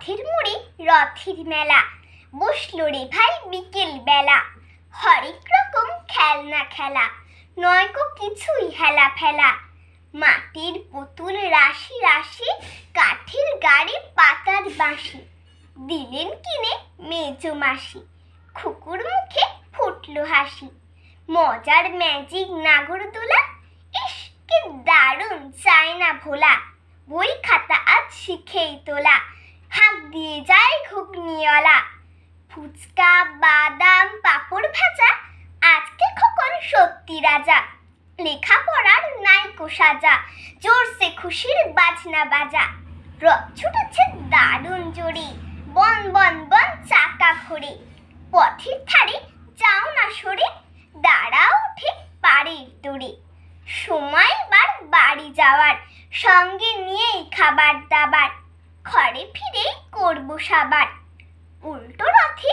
পথের মোড়ে রথের মেলা। বসল রে ভাই বিকেল বেলা। হরেক রকম খেলনা খেলা, নয়কো কিছুই হেলা ফেলা। মাটির পুতুল রাশি রাশি, কাঠের গাড়ি পাতার বাঁশি। দিলেন কিনে মেজো মাসি, খুকুর মুখে ফুটলো হাসি। মজার ম্যাজিক নাগরদোলা ইস কি দারুণ চায় না ভোলা। বই খাতা আজ শিখেই তোলা। দিয়ে যায় ঘুগনিওয়ালা। ফুচকা, বাদাম, পাপড় ভাজা, আজকে খোকন সত্যি রাজা। লেখাপড়ার নাইকো সাজা, জোরসে খুশির বাজনা বাজা। রথ ছুটেছে দারুণ জোরে, বন বন বন চাকা ঘোরে পথের ধারে যাও না সরে দাঁড়া উঠে পাড়ের দূরে। সময় বার বাড়ি যাওয়ার, সঙ্গে নিয়েই খাবার দাবার। সাবান উল্টো রথে